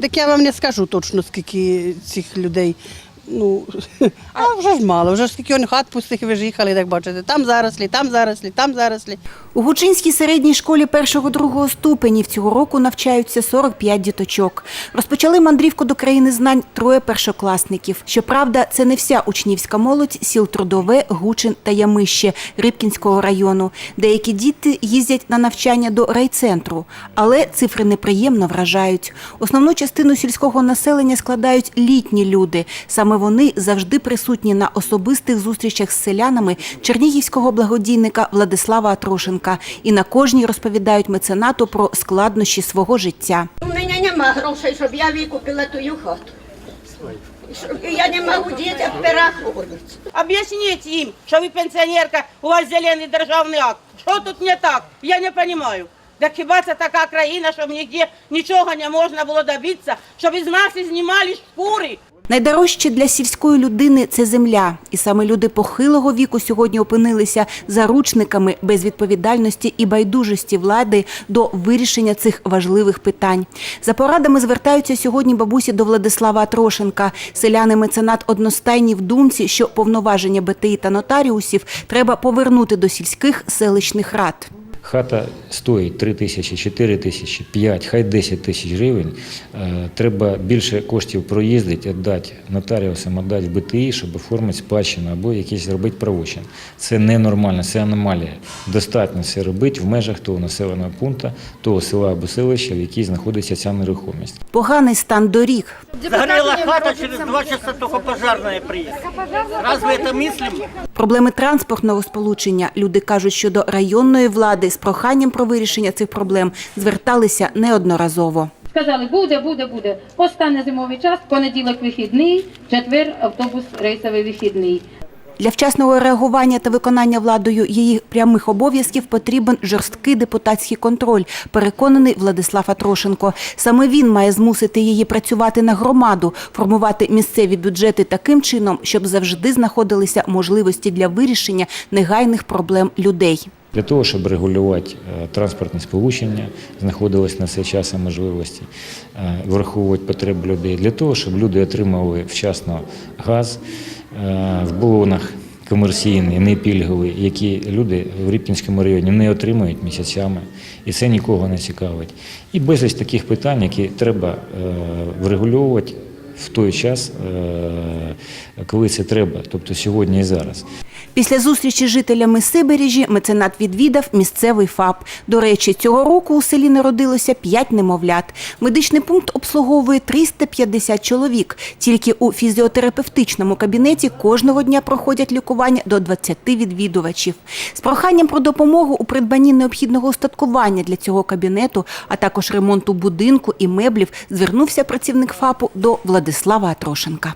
Так я вам не скажу точно, скільки цих людей. Ну, а вже ж мало, вже ж скільки хат пустих виїхали, так бачите. Там зарослі, там зарослі, там зарослі. У Гучинській середній школі першого-другого ступенів цього року навчаються 45 діточок. Розпочали мандрівку до країни знань троє першокласників. Щоправда, це не вся учнівська молодь сіл Трудове, Гучин та Ямище Рибкінського району. Деякі діти їздять на навчання до райцентру, але цифри неприємно вражають. Основну частину сільського населення складають літні люди. Саме вони завжди присутні на особистих зустрічах з селянами чернігівського благодійника Владислава Атрошенка і на кожній розповідають меценату про складнощі свого життя. У мене нема грошей, щоб я викупила тую хату. Я не можу дітям переходити. Об'ясніть їм, що ви пенсіонерка, у вас зелений державний акт. Що тут не так? Я не розумію. Так хіба це така країна, щоб ніде нічого не можна було добитися, щоб із нас і знімали шкури? Найдорожче для сільської людини це земля, і саме люди похилого віку сьогодні опинилися заручниками безвідповідальності і байдужості влади до вирішення цих важливих питань. За порадами звертаються сьогодні бабусі до Владислава Трошенка. Селяни меценат одностайні в думці, що повноваження БТІ та нотаріусів треба повернути до сільських селищних рад. Хата стоїть 3 тисячі, 4 тисячі, 5, хай 10 тисяч гривень. Е, Треба більше коштів проїздити, віддати нотаріусам, віддати в БТІ, щоб оформити спадщину або якийсь зробити правочин. Це ненормально, це аномалія. Достатньо це робити в межах того населеного пункту, того села або селища, в якій знаходиться ця нерухомість. Поганий стан доріг, Загорела хата, через два часа только пожарная приедет. Разве это мыслимо? Проблеми транспортного сполучення. Люди кажуть, що до районної влади з проханням про вирішення цих проблем зверталися неодноразово. Сказали, буде, буде, буде. Остане зимовий час, понеділок вихідний, четвер автобус рейсовий вихідний. Для вчасного реагування та виконання владою її прямих обов'язків потрібен жорсткий депутатський контроль, переконаний Владислав Атрошенко. Саме він має змусити її працювати на громаду, формувати місцеві бюджети таким чином, щоб завжди знаходилися можливості для вирішення негайних проблем людей. Для того, щоб регулювати е, транспортне сполучення, знаходились на цей час можливості, е, враховувати потреби людей, для того, щоб люди отримували вчасно газ е, в балонах комерційний, не пільговий, які люди в Рібкінському районі не отримують місяцями, і це нікого не цікавить. І безліч таких питань, які треба врегульовувати в той час, коли це треба, тобто сьогодні і зараз. Після зустрічі з жителями Сибережі меценат відвідав місцевий ФАП. До речі, цього року у селі народилося 5 немовлят. Медичний пункт обслуговує 350 чоловік. Тільки у фізіотерапевтичному кабінеті кожного дня проходять лікування до 20 відвідувачів. З проханням про допомогу у придбанні необхідного устаткування для цього кабінету, а також ремонту будинку і меблів, звернувся працівник ФАПу до Владислава Атрошенка.